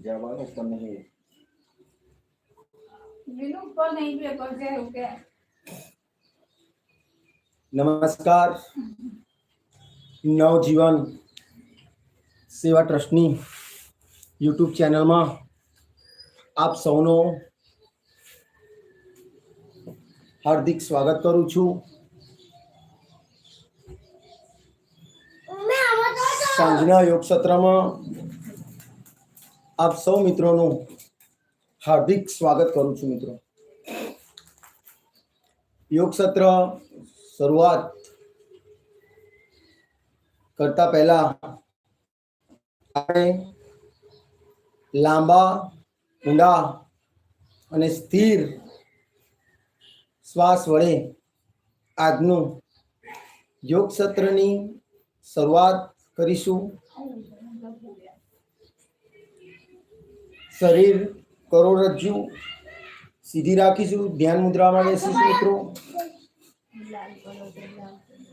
જવાનું પણ નહીં વિનુ પર નહીં પેપર છે એવું કે નમસ્કાર નવજીવન સેવા ટ્રસ્ટની યુટ્યુબ ચેનલમાં આપ સૌનો હાર્દિક સ્વાગત કરું છું સાંજના યોગ સત્રમાં આપ સૌ મિત્રોનું હાર્દિક સ્વાગત કરું છું મિત્રો. યોગ સત્ર શરૂઆત કરતા પહેલા આપણે લાંબા, ઊંડા અને સ્થિર શ્વાસ વડે આજનું યોગ સત્રની શરૂઆત કરીશું. શરીર કરોડરજ્જુ સીધી રાખીશું ધ્યાન મુદ્રામાં બેસીશું મિત્રો લાલ કલર છે લાલ કલર.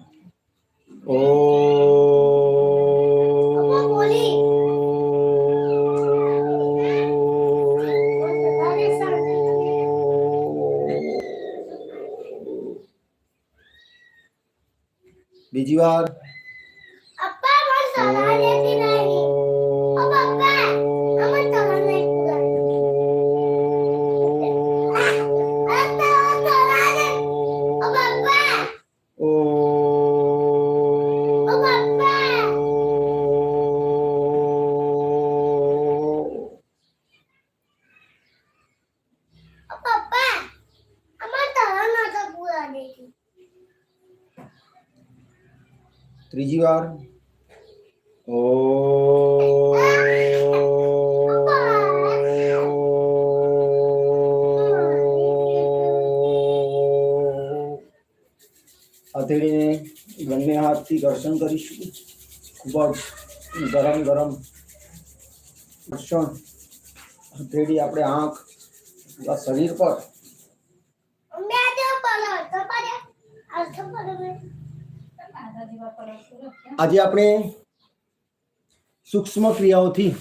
બીજી વાર હથેળીને બંને હાથથી ઘર્ષણ કરીશું. ખૂબ જ ગરમ ગરમ ઘર્ષણ હથેળી આપણે આંખ પૂરા. શરીર પર. આજે આપણે સૂક્ષ્મ ક્રિયાઓથી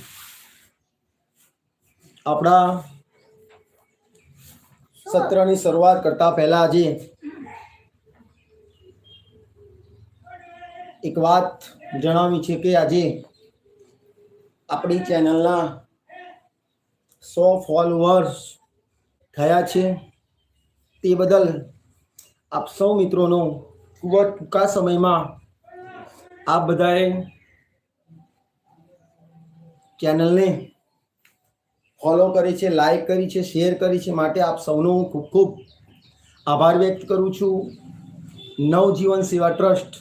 આપણા સત્રની શરૂઆત કરતા પહેલા આજે એક વાત જણાવી છે કે આજે આપણી ચેનલના સો ફોલોવર્સ થયા છે. તે બદલ આપ સૌ મિત્રોનો ખૂબ જ ટૂંકા સમયમાં આપ બધાએ ચેનલને ફોલો કરી છે લાઈક કરી છે શેર કરી છે માટે આપ સૌનો હું ખૂબ ખૂબ આભાર વ્યક્ત કરું છું. નવજીવન સેવા ટ્રસ્ટ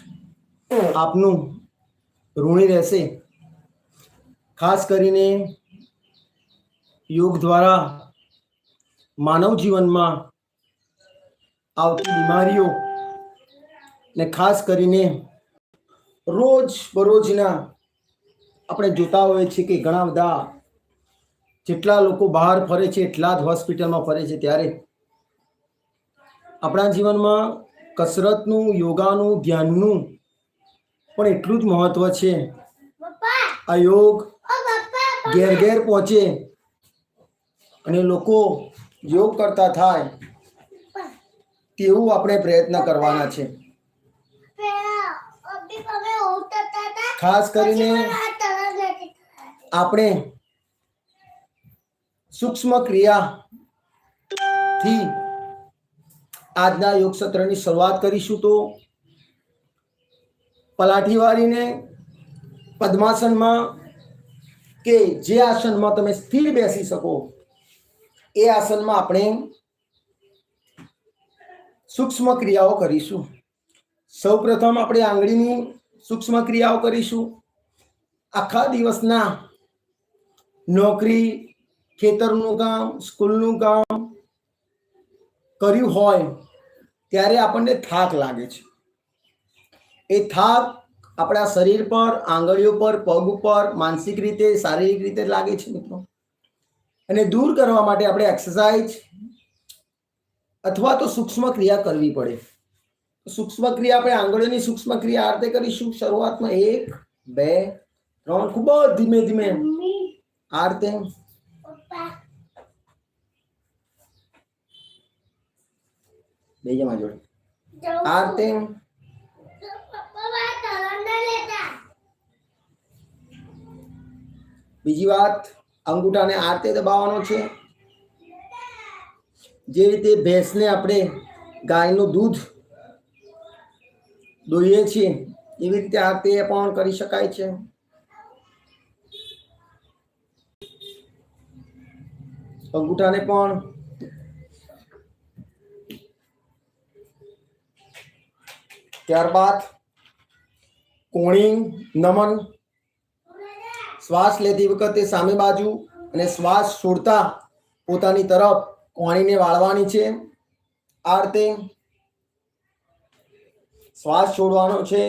આપનું ઋણી રહેશે. ખાસ કરીને યોગ દ્વારા માનવ જીવનમાં આવતી બીમારીઓ ને ખાસ કરીને રોજ બરોજના આપણે જોતા હોઈએ છીએ કે ઘણા બધા જેટલા લોકો બહાર ફરે છે એટલા જ હોસ્પિટલમાં ફરે છે ત્યારે આપણા જીવનમાં કસરતનું યોગાનું ધ્યાનનું પણ એટલું જ મહત્વ છે. આ યોગ ઘેર ઘેર પહોંચે અને લોકો યોગ કરતા થાય તેવું આપણે પ્રયત્ન કરવાના છે. ખાસ કરીને આપણે સૂક્ષ્મ ક્રિયાથી આજના યોગ સત્રની શરૂઆત કરીશું તો પલાઠી વાળીને પદ્માસનમાં કે જે આસનમાં તમે સ્થિર બેસી શકો, એ આસનમાં આપણે સૂક્ષ્મ ક્રિયાઓ કરીશું. સૌપ્રથમ આપણે આંગળીની સૂક્ષ્મ ક્રિયાઓ કરીશું. આખા દિવસના નોકરી, ખેતરનું કામ, સ્કૂલનું કામ કર્યું હોય, ત્યારે આપણને થાક લાગે છે. એ થાક આપણા શરીર પર, આંગળીઓ પર, પગ ઉપર, માનસિક રીતે, શારીરિક રીતે લાગે છે મિત્રો. અને દૂર કરવા માટે આપણે એક્સરસાઇઝ અથવા તો સૂક્ષ્મ ક્રિયા કરવી પડે. સૂક્ષ્મ ક્રિયા આપણે આંગળીઓની સૂક્ષ્મ ક્રિયા આ રીતે કરીશું. શરૂઆતમાં એક, બે, ત્રણ, ખૂબ જ ધીમે ધીમે આરતે? બે જમા જોડે. આરતે? બીજી વાત અંગૂઠાને આરતે દબાવવાનો છે. જે રીતે ભેંસને આપણે ગાયનું દૂધ દોઈએ છીએ એવી રીતે આરતે પણ કરી શકાય છે. અંગૂઠાને પણ ત્યારબાદ કોણી, નમન, શ્વાસ લેતી વખતે સામે બાજુ અને શ્વાસ છોડતા પોતાની તરફ કોણીને વાળવાની છે. આ રીતે શ્વાસ છોડવાનો છે,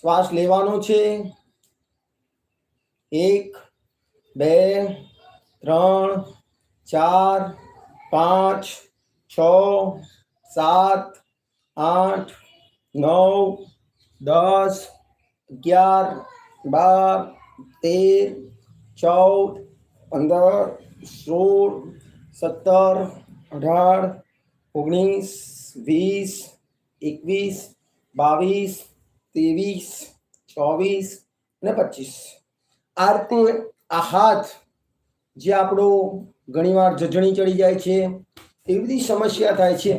શ્વાસ લેવાનો છે. એક, બે, ત્રણ ચાર પાંચ છ સાત આઠ નવ દસ અગિયાર બાર તેર ચૌદ પંદર સોળ સત્તર અઢાર ઓગણીસ વીસ એકવીસ બાવીસ ત્રેવીસ ચોવીસ અને પચીસ આ રીતે આ હાથ જે આપણો ઘણીવાર જજણી ચડી જાય છે એવી બધી સમસ્યા થાય છે.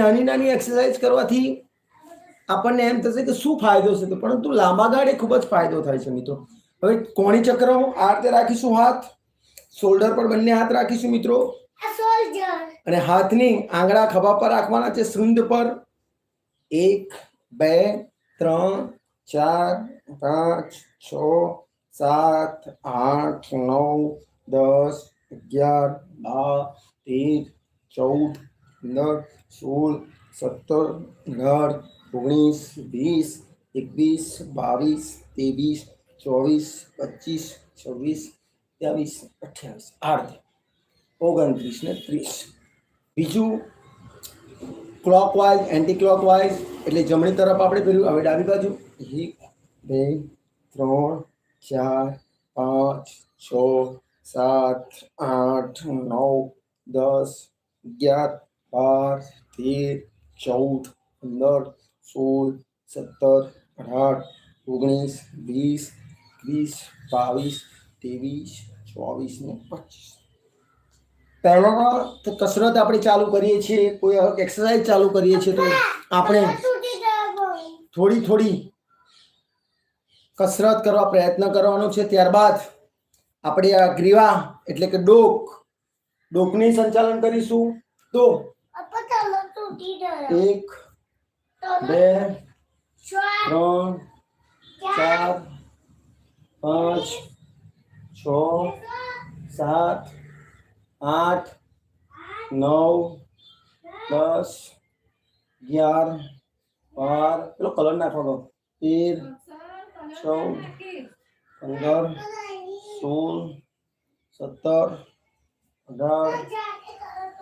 નાની નાની એક્સરસાઇઝ કરવાથી આપણને એમ થશે કે શું ફાયદો છે પરંતુ લાંબા ગાળે ખૂબ જ ફાયદો થાય છે મિત્રો. હવે કોણી ચક્ર આ રીતે રાખીશું હાથ. શોલ્ડર પર બંને હાથ રાખીશું મિત્રો. અને હાથની આંગળા ખભા પર રાખવાના છે શૃંદ પર. એક બે ત્રણ ચાર પાંચ છ સાત આઠ નવ દસ, અગિયાર, બાર, તેર, ચૌદ, પંદર, સોળ, સત્તર, અઢાર, ઓગણીસ, વીસ, એકવીસ, બાવીસ, ત્રેવીસ, ચોવીસ, પચીસ, છવ્વીસ ત્રેવીસ અઠ્યાવીસ, આઠ, ઓગણત્રીસ ને ત્રીસ. બીજું ક્લોકવાઇઝ એન્ટી ક્લોકવાઇઝ એટલે જમણી તરફ આપણે પેલું, હવે ડાબી બાજુ, એક, બે, ત્રણ, ચાર, પાંચ, છ સાત, આઠ, નવ, દસ, અગિયાર, બાર, તેર, ચૌદ, પંદર, સોળ, સત્તર, અઢાર, ઓગણીસ, વીસ, એકવીસ, બાવીસ, ત્રેવીસ, ચોવીસ ને પચીસ. પહેલામાં તો કસરત આપણે ચાલુ કરીએ છીએ, કોઈ એક્સરસાઇઝ ચાલુ કરીએ છીએ તો આપણે થોડી થોડી કસરત કરવા પ્રયત્ન કરવાનો છે. ત્યારબાદ આપણે આ ગ્રીવા એટલે કે ડોક ડોકની સંચાલન કરીશું. તો એક બે ત્રણ ચાર. પાંચ છ સાત આઠ નવ દસ અગિયાર બાર. પેલો કલર નાખવાનો. તેર ચૌદ પંદર સોળ, સત્તર, અઢાર,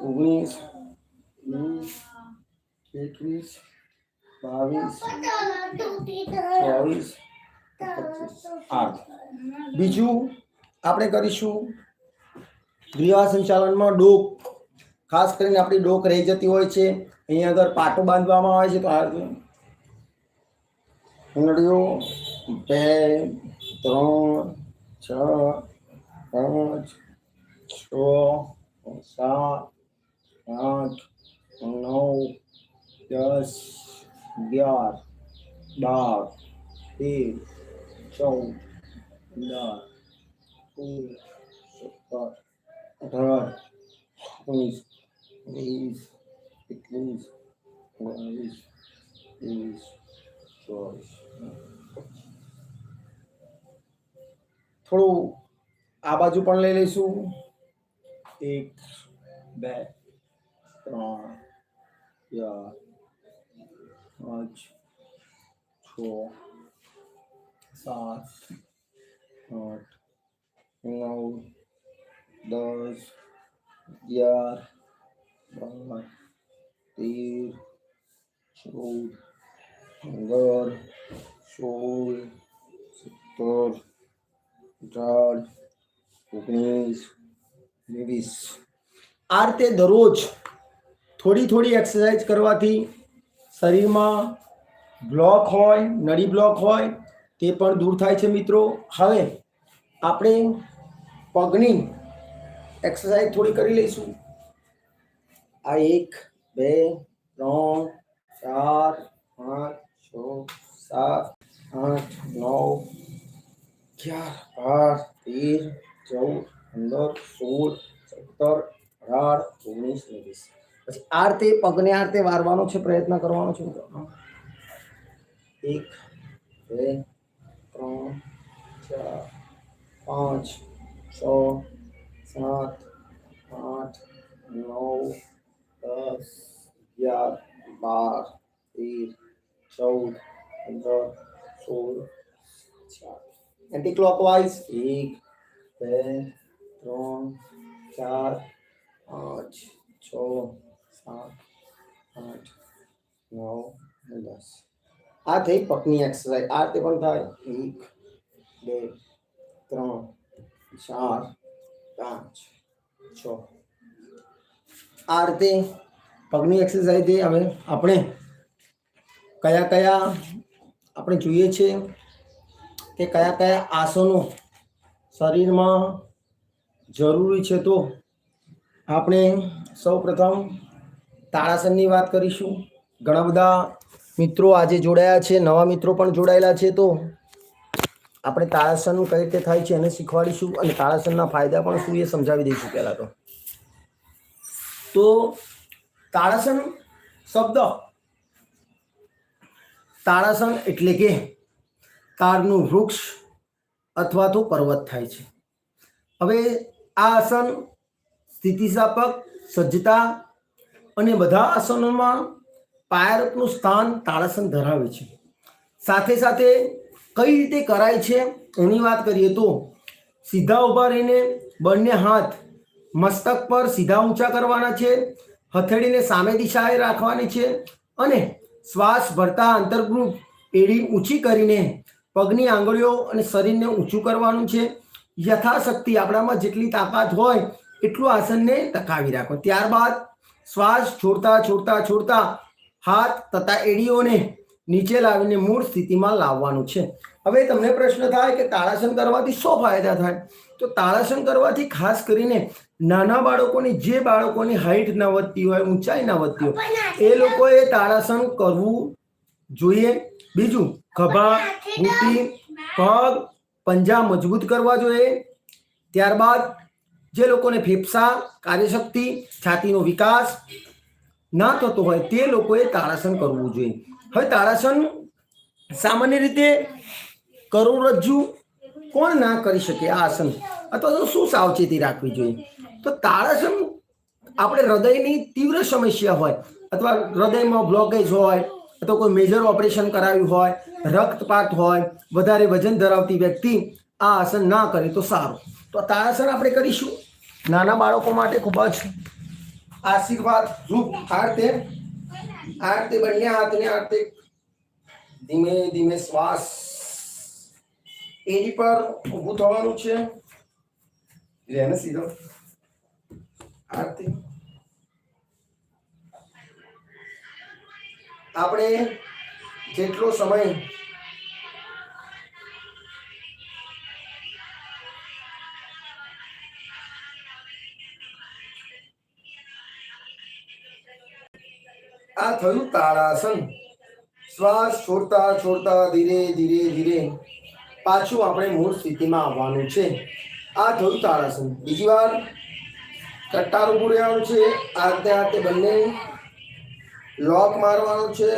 ઓગણીસ, વીસ, એકવીસ, બાવીસ, ચોવીસ આઠ. બીજું આપણે કરીશું ગ્રીવા સંચાલનમાં ડોક. ખાસ કરીને આપણી ડોક રહી જતી હોય છે. અહીંયા આગળ પાટો બાંધવામાં આવે છે તો આ નળીઓ બે, ત્રણ છ પાંચ છ સાત આઠ નવ દસ અગિયાર બાર તેર ચૌદ પંદર સોળ સત્તર અઢાર ઓગણીસ વીસ એકવીસ બાવીસ ત્રેવીસ ચોવીસ થોડું આ બાજુ પણ લઈ લઈશું. એક, બે, ત્રણ, ચાર, પાંચ, છ, સાત, આઠ, નવ, દસ, અગિયાર, બાર, તેર, ચૌદ, પંદર, સોળ, સત્તર અઢાર ઓગણીસ, વીસ. આ રીતે દરરોજ થોડી થોડી એક્સરસાઇઝ કરવાથી શરીરમાં બ્લોક હોય, નળી બ્લોક હોય, તે પણ દૂર થાય છે મિત્રો. હવે આપણે પગની એક્સરસાઇઝ થોડી કરી લઈશું. આ એક, બે, ત્રણ, ચાર, પાંચ, છ, સાત, આઠ, નવ અગિયાર, બાર, તેર, ચૌદ, પંદર, સોળ, સત્તર, અઢાર, ઓગણીસ ને વીસ પછી આ રીતે પગને આ રીતે વારવાનો છે, પ્રયત્ન કરવાનો છે મિત્રો. એક, બે, ત્રણ, ચાર, પાંચ, છ, સાત, આઠ, નવ, દસ, અગિયાર, બાર, તેર, ચૌદ, પંદર, સોળ, ચાર એન્ટી ક્લોકવાઇઝ એક બે ત્રણ ચાર પાંચ છ સાત આઠ નવ દસ આ થઈ પગની એક્સરસાઇઝ આ રીતે પણ થાય એક બે ત્રણ ચાર પાંચ છ આ રીતે પગની એક્સરસાઇઝ છે હવે આપણે કયા કયા આપણે જોઈએ છે કે કયા કયા આસનો શરીરમાં જરૂરી છે તો આપણે સૌ પ્રથમ તાળાસનની વાત કરીશું. ઘણા બધા મિત્રો આજે જોડાયા છે, નવા મિત્રો પણ જોડાયેલા છે તો આપણે તાળાસન કઈ રીતે થાય છે એને શીખવાડીશું અને તાળાસનના ફાયદા પણ શું એ સમજાવી દઈશું પહેલાં તો. તો તાળાસન શબ્દ. તાળાસન એટલે કે તારનું વૃક્ષ અથવા તો પર્વત થાય છે. હવે આ આસન સ્થિતિસ્થાપક, સજ્જતા અને બધા આસનોમાં પાયરકનું સ્થાન તાળાસન ધરાવે છે. સાથે સાથે કઈ રીતે કરાય છે એની વાત કરીએ તો સીધા ઊભા રહીને બંને હાથ મસ્તક પર સીધા ઊંચા કરવાના છે, હથેળીને સામે દિશાએ રાખવાની છે અને શ્વાસ ભરતા અંતર્ગૃહ એડી ઊંચી કરીને પગની આંગળીઓ અને શરીરને ઊંચું કરવાનું છે. યથાશક્તિ આપણામાં જેટલી તાકાત હોય, એટલું આસનને ટકાવી રાખો. ત્યારબાદ શ્વાસ છોડતા છોડતા છોડતા હાથ તથા એડીઓને નીચે લાવીને મૂળ સ્થિતિમાં લાવવાનું છે. હવે તમને પ્રશ્ન થાય કે તાળાસન કરવાથી શું ફાયદા થાય? તો તાળાસન કરવાથી ખાસ કરીને નાના બાળકોની, જે બાળકોની હાઈટ ન વધતી હોય, ઊંચાઈ ન વધતી હોય, એ લોકોએ તાળાસન કરવું જોઈએ. બીજું ખભા ઘૂંટી પગ, પંજા મજબૂત કરવા જોઈએ. ત્યારબાદ જે લોકોને ફેફસા, કાર્યશક્તિ, છાતીનો વિકાસ ના થતો હોય તે લોકોએ તાળાસન કરવું જોઈએ. હવે તાળાસન સામાન્ય રીતે કરોડરજ્જુ કોણ ના કરી શકે આ આસન? અથવા તો શું સાવચેતી રાખવી જોઈએ? તો તાળાસન આપણે હૃદયની તીવ્ર સમસ્યા હોય અથવા હૃદયમાં બ્લોકેજ હોય અથવા કોઈ મેજર ઓપરેશન કરાવ્યું હોય, રક્તપાત હોય, વધારે વજન ધરાવતી વ્યક્તિ આ આસન ના કરે તો સારું. તો તારાસન આપણે કરીશું. નાના બાળકો માટે ખૂબ જ આશીર્વાદ રૂપ આ રીતે આ રીતે બંને હાથને આ રીતે ધીમે ધીમે શ્વાસ એની પર ઊભું થવાનું છે. રહે ને સીધો. આ આપણે જેટલો સમય આ થયું તાળાસન. શ્વાસ છોડતા છોડતા ધીરે ધીરે ધીરે પાછું આપણે મૂળ સ્થિતિમાં આવવાનું છે. આ થયું તાળાસન. બીજી વાર કટ્ટાર ઉભું રહેવાનું છે. આતે આતે બંને લોક મારવાનું છે.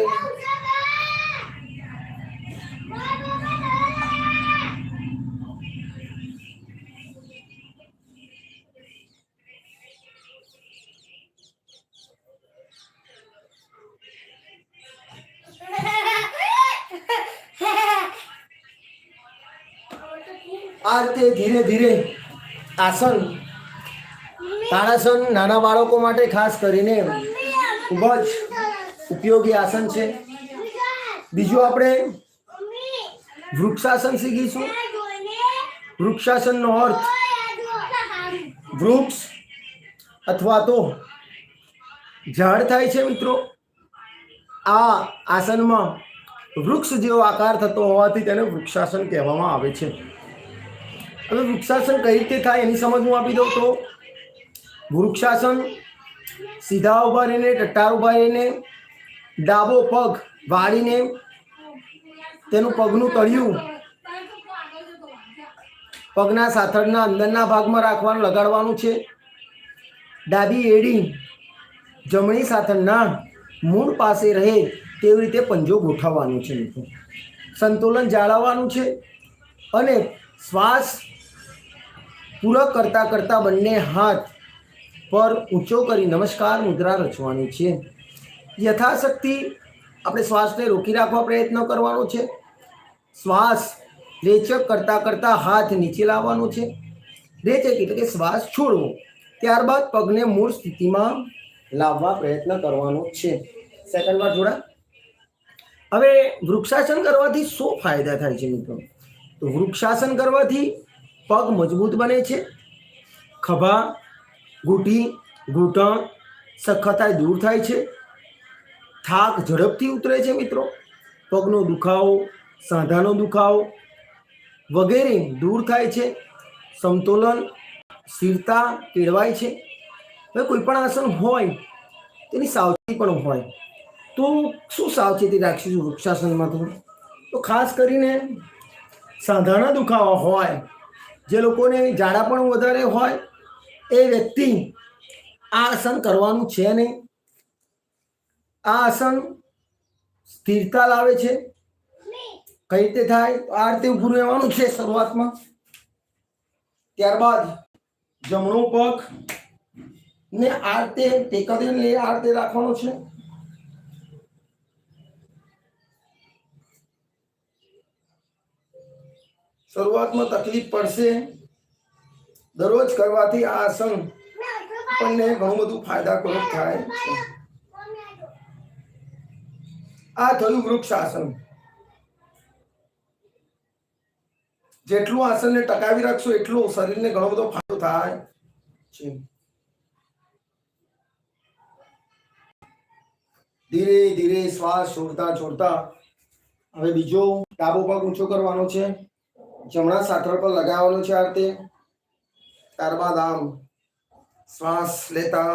આ રીતે ધીરે ધીરે આસન તાળાસન નાના બાળકો માટે ખાસ કરીને ખૂબ જ ઉપયોગી આસન છે. બીજું આપણે વૃક્ષાસન શીખીશું. વૃક્ષાસનનો અર્થ વૃક્ષ અથવા તો ઝાડ થાય છે મિત્રો. આ આસનમાં વૃક્ષ જેવો આકાર થતો હોવાથી તેને વૃક્ષાસન કહેવામાં આવે છે. હવે વૃક્ષાસન કઈ રીતે થાય એની સમજ હું આપી દઉં તો વૃક્ષાસન સીધા ઊભા રહીને, ટટ્ટાર ઊભા રહીને ડાબો પગ વાળીને તેનું પગનું તળિયું પગના સાથળના અંદરના ભાગમાં રાખવાનું, લગાડવાનું છે. ડાબી એડી જમણી સાથળના મૂળ પાસે રહે તેવી રીતે પંજો ગોઠવવાનું છે સંતુલન જાળવવાનું છે અને શ્વાસ પૂરક કરતાં કરતાં બંને હાથ પર ઊંચો કરી નમસ્કાર મુદ્રા રચવાની છે. યથાશક્તિ આપણે શ્વાસને રોકી રાખવા પ્રયત્ન કરવાનો છે. શ્વાસ રેચક કરતાં કરતાં હાથ નીચે લાવવાનો છે. રેચક એટલે કે શ્વાસ છોડવો. ત્યારબાદ પગને મૂળ સ્થિતિમાં લાવવા પ્રયત્ન કરવાનો છે. સેકન્ડ વાર જોડા. હવે વૃક્ષાસન કરવાથી શું ફાયદા થાય છે મિત્રો? તો વૃક્ષાસન કરવાથી પગ મજબૂત બને છે. ખભા, ઘૂંટી, ઘૂંટણ સખતાઈ દૂર થાય છે. થાક ઝડપથી ઉતરે છે મિત્રો. પગનો દુખાવો, સાંધાનો દુખાવો વગેરે દૂર થાય છે. સમતોલન સ્થિરતા કેળવાય છે. હવે કોઈ પણ આસન હોય, તેની સાવચેતી પણ હોય. તો શું સાવચેતી રાખીશું વૃક્ષાસનમાં તો તો ખાસ કરીને સાંધાના દુખાવા હોય, જે લોકોને જાડા પણ વધારે હોય, એ વ્યક્તિ આ આસન કરવાનું છે નહીં. આ આસન સ્થિરતા લાવે છે? કઈ રીતે થાય? આ રીતે ઊભું રહેવાનું છે શરૂઆતમાં. ત્યારબાદ જમણો પગ ને આ રીતે ટેકા દઈને આ રીતે રાખવાનો છે. શરૂઆતમાં તકલીફ પડશે. દરરોજ કરવાથી આ આસન આપણને ઘણું બધું ફાયદાકારક થાય છે. આ થયું વૃક્ષ આસન. જેટલું આસનને ટકાવી રાખશો, એટલું શરીરને ઘણો બધો ફાયદો થાય. છે ધીરે ધીરે શ્વાસ છોડતા છોડતા, હવે બીજો ડાબો પગ ઊંચો કરવાનો છે. જમણા સાથળ પર લગાવવાનો છે આ રીતે. ત્યારબાદ આમ શ્વાસ લેતા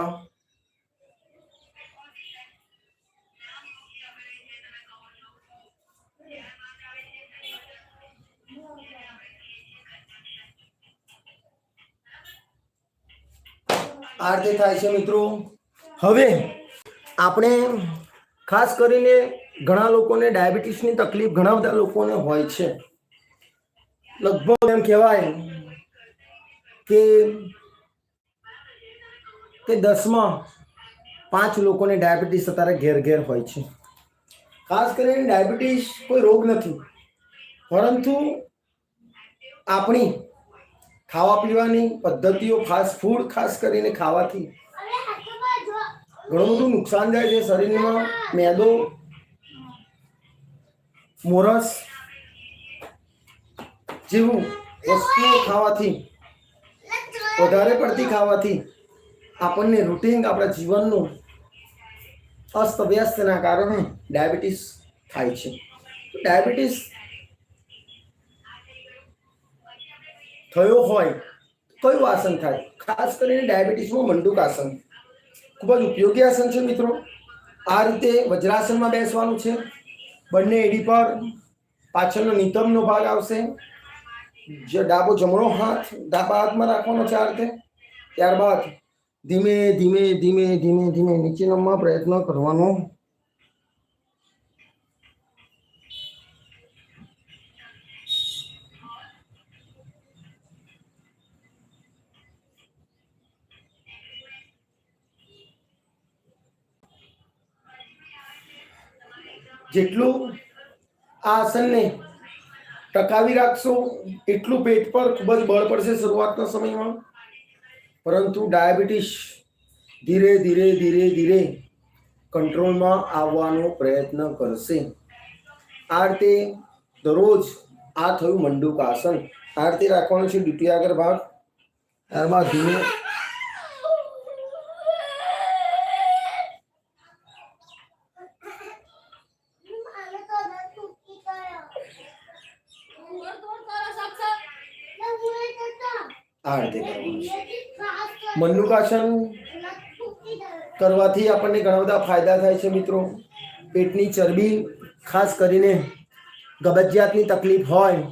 આ રીતે થાય છે મિત્રો. હવે આપણે ખાસ કરીને ઘણા લોકોને ડાયાબિટીસની તકલીફ ઘણા બધા લોકોને હોય છે. લગભગ એમ કહેવાય કે કે દસમાં પાંચ લોકોને ડાયાબિટીસ અત્યારે ઘેર ઘેર હોય છે. ખાસ કરીને ડાયાબિટીસ કોઈ રોગ નથી. પરંતુ આપણી ખાવા પીવાની પદ્ધતિઓ ફાસ્ટ ફૂડ ખાસ કરીને ખાવાથી ઘણું બધું નુકસાન જાય છે શરીરમાં. મેદો, મોરસ જેવું વસ્તુઓ ખાવાથી વધારે પડતી ખાવાથી આપણને રૂટીન આપણા જીવનનું અસ્તવ્યસ્તના કારણે ડાયાબિટીસ થાય છે. ડાયાબિટીસ થયો હોય, કયું આસન થાય? ખાસ કરીને ડાયાબિટીસમાં મંડુક આસન. ખૂબ જ ઉપયોગી આસન છે મિત્રો. આ રીતે વજ્રાસનમાં બેસવાનું છે. બંને એડી પર પાછળનો નિતમનો ભાગ આવશે. જે ડાબો જમણો હાથ ડાબા હાથમાં રાખવાનો છે આ રીતે. ત્યારબાદ ધીમે ધીમે ધીમે ધીમે ધીમે નીચે પ્રયત્ન કરવાનો જેટલું આ આસનને ટકાવી રાખશો, એટલું પેટ પર ખૂબ જ બળ પડશે શરૂઆતના સમયમાં. પરંતુ ડાયાબિટીસ ધીરે ધીરે ધીરે ધીરે કંટ્રોલમાં આવવાનો પ્રયત્ન કરશે. આ રીતે દરરોજ આ થયું મંડુક આસન આ રીતે રાખવાનું છે દ્વિતીય આગળ ભાગ. ત્યારબાદ ધીમે આ રીતે કરવાનું છે. મનુકાસન કરવાથી આપણને ઘણા બધા ફાયદા થાય છે મિત્રો. પેટની ચરબી, ખાસ કરીને કબજિયાતની તકલીફ હોય,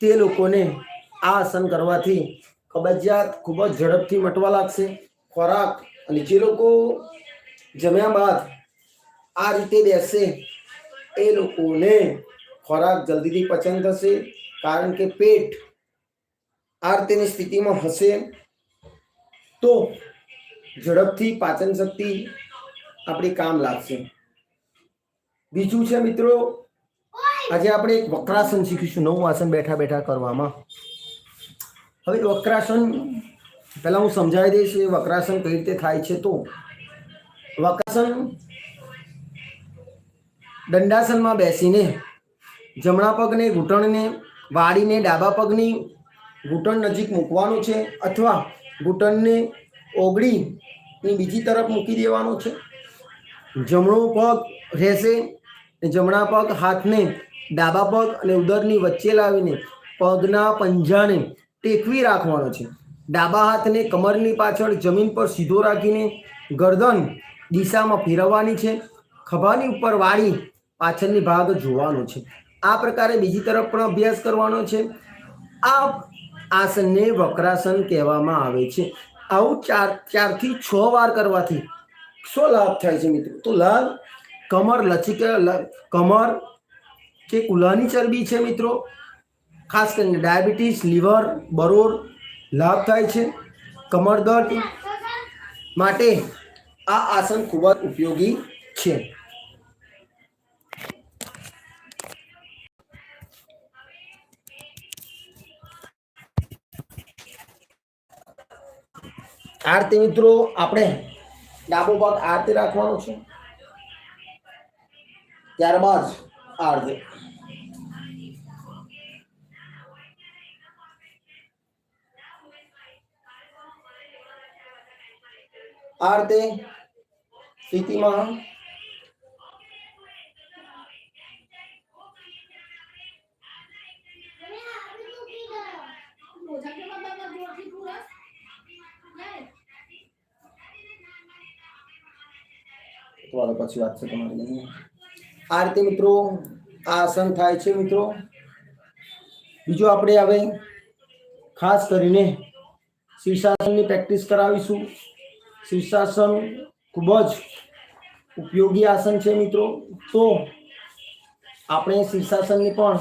તે લોકોને આ આસન કરવાથી કબજિયાત ખૂબ જ ઝડપથી મટવા લાગશે. ખોરાક અને જે લોકો જમ્યા બાદ આ રીતે બેસશે એ લોકોને ખોરાક જલ્દીથી પચન થશે. કારણ કે પેટ આ રીતેની સ્થિતિમાં હશે તો ઝડપથી પાચન શક્તિ આપણી કામ લાગશે. બીજું છે મિત્રો, આજે આપણે એક વક્રાસન શીખીશું, નવું આસન બેઠા બેઠા કરવામાં. હવે વક્રાસન, પહેલાં હું સમજાવી દઈશ એ વક્રાસન કઈ રીતે થાય છે તો. વક્રાસન દંડાસનમાં બેસીને જમણા પગને ઘૂંટણને વાળીને ડાબા પગની ઘૂંટણ નજીક મૂકવાનું છે અથવા ઘૂંટણને ઓગળીની બીજી તરફ મૂકી દેવાનું છે. જમણો પગ રહેશે જમણા પગ હાથને ડાબા પગ અને ઉદરની વચ્ચે લાવીને પગના પંજાને ટેકવી રાખવાનો છે. ડાબા હાથને કમરની પાછળ જમીન પર સીધો રાખીને ગરદન દિશામાં ફેરવવાની છે. ખભાની ઉપર વાળી પાછળની ભાગ જોવાનો છે. આ પ્રકારે બીજી તરફ પણ અભ્યાસ કરવાનો છે. આ આસનને વક્રાસન કહેવામાં આવે છે. આવું ચાર, ચારથી છ વાર કરવાથી શું લાભ થાય છે મિત્રો? તો લાભ કમર, લચીક કમર કે કુલાની ચરબી છે મિત્રો? ખાસ કરીને ડાયાબિટીસ, લીવર, બરોર લાભ થાય છે. કમર દર્દ માટે આ આસન ખૂબ જ ઉપયોગી છે. આ રીતે મિત્રો, આપણે ડાબો ભાગ આરતી રાખવાનો છે. ત્યારબાદ આરતી. રીતે આ રીતે સ્થિતિમાં તો પછી વાત છે તમારી આ રીતે મિત્રો, આ આસન થાય છે મિત્રો. બીજું આપણે હવે ખાસ કરીને શીર્ષાસનની પ્રેક્ટિસ કરાવીશું. શીર્ષાસન ખૂબ જ ઉપયોગી આસન છે મિત્રો. તો આપણે શીર્ષાસનની પણ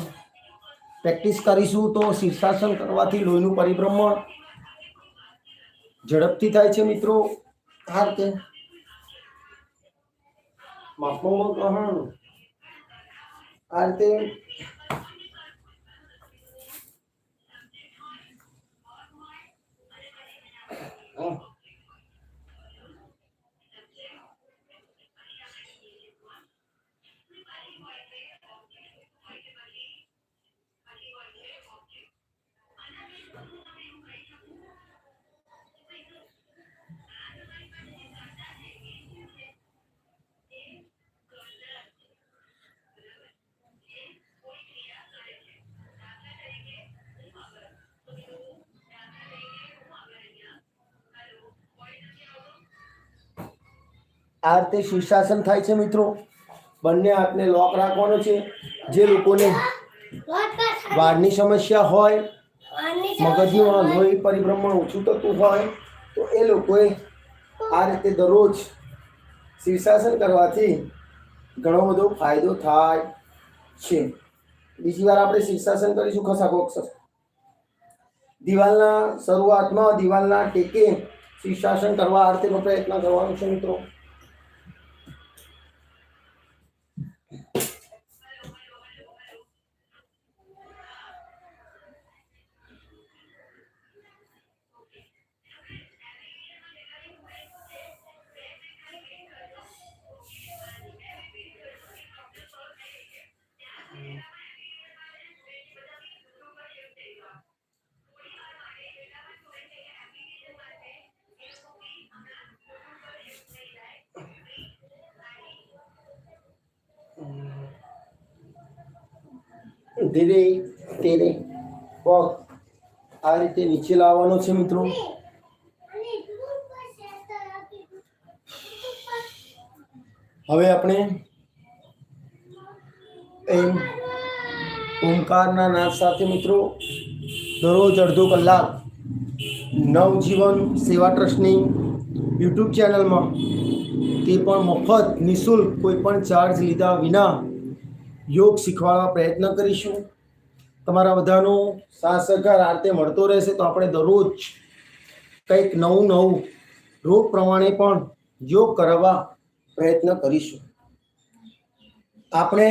પ્રેક્ટિસ કરીશું. તો શીર્ષાસન કરવાથી લોહીનું પરિભ્રમણ ઝડપથી થાય છે મિત્રો. આ રીતે માપવામાં ગ્રહણ આ રીતે આ રીતે શીર્ષાસન થાય છે મિત્રો. બંને હાથને લોક રાખવાનો છે. જે લોકોને વાળની સમસ્યા હોય, મગજનું લોહી પરિભ્રમણ ઓછું થતું હોય, તો એ લોકોએ આ રીતે દરરોજ શીર્ષાસન કરવાથી ઘણો બધો ફાયદો થાય છે. બીજી વાર આપણે શીર્ષાસન કરીશું ખસાકો અક્ષર દિવાલના શરૂઆતમાં દિવાલના ટેકે શીર્ષાસન કરવા આ રીતેનો પ્રયત્ન કરવાનો છે મિત્રો. ધીરે ધીરે. પગ આ રીતે નીચે લાવવાનો છે, મિત્રો. હવે આપણે એમ ઓમકારના નાદ સાથે, મિત્રો, દરરોજ અડધો કલાક નવજીવન સેવા ટ્રસ્ટની યુટ્યુબ ચેનલમાં તે પણ મફત નિઃશુલ્ક કોઈ પણ ચાર્જ લીધા વિના યોગ શીખવાડવા પ્રયત્ન કરીશું. તમારા બધાનો સાથ સહકાર આ રીતે મળતો રહેશે તો આપણે દરરોજ કંઈક નવું નવું રોગ પ્રમાણે પણ યોગ કરવા પ્રયત્ન કરીશું. આપણે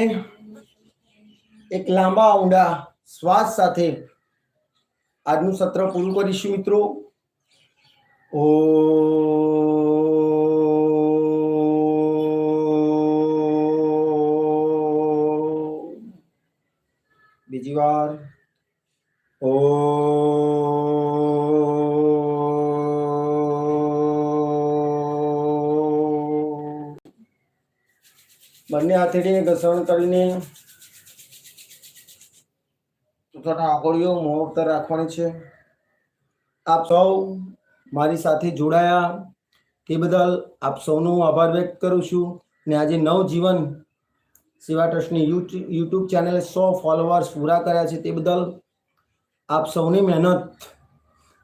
એક લાંબા ઊંડા શ્વાસ સાથે આજનું સત્ર પૂરું કરીશું મિત્રો. ઓ બીજી વાર. ઓ. બંને હાથેડીને ઘસણ કરીને પોતાના આંગળીઓ મોં ઉપર રાખવાની છે. આપ સૌ મારી સાથે જોડાયા. તે બદલ આપ સૌનો આભાર વ્યક્ત કરું છું. ને આજે નવજીવન સેવા ટ્રસ્ટની યુટ્યુ- યુટ્યુબ ચેનલે સો ફોલોવર્સ પૂરા કર્યા છે તે બદલ આપ સૌની મહેનત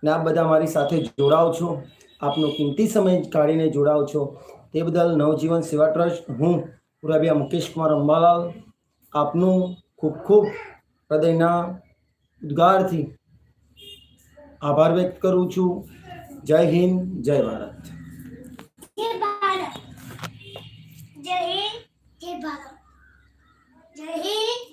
ને આપ બધા મારી સાથે જોડાઓ છો. આપનો કિંમતી સમય કાઢીને જોડાઓ છો. તે બદલ નવજીવન સેવા ટ્રસ્ટ, હું પુરાબિયા મુકેશ કુમાર અંબાલાલ, આપનું ખૂબ ખૂબ હૃદયના ઉદ્ગારથી આભાર વ્યક્ત કરું છું. જય હિન્દ, જય ભારત. જય ભારત. જય હિન્દ, જય ભારત. જય હિન્દ